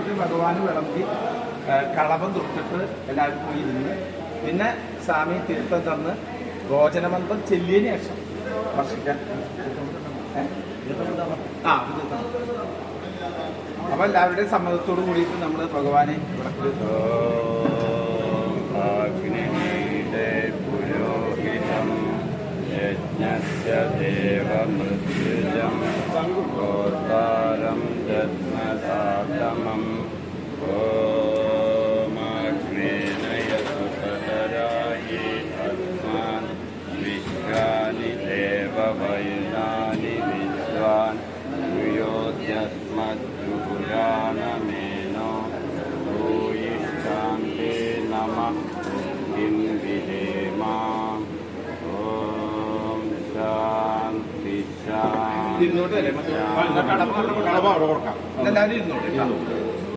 കൂടിയിട്ട് ഭഗവാന് വിളമ്പി കളവം തൊട്ടിട്ട് എല്ലാവരും പോയി ഇരുന്ന് പിന്നെ സ്വാമി തീർത്ഥം തന്ന് ഭോജനമന്ത്രം ചെല്ലിയതിന് ശേഷം ഭക്ഷിക്കാൻ? ആ അപ്പൊ എല്ലാവരുടെയും സമ്മതത്തോട് കൂടിയിട്ട് നമ്മൾ ഭഗവാനെ പുരോഹിതം ദേവമൃത്യുജം. परमम् ॐग्नेनय सुतराये हनुमान् विश्वानि देववैनानि विद्वान् योऽस्मद्भुराणमेनो भूयिष्ठान्ते नमः किं विधेमा ॐ शान्ति शान्ति അല്ലേ ശാന്തി കടമ കളഭം അവിടെ കൊടുക്കാം എല്ലാവരും ഇരുന്നോട്ടെ.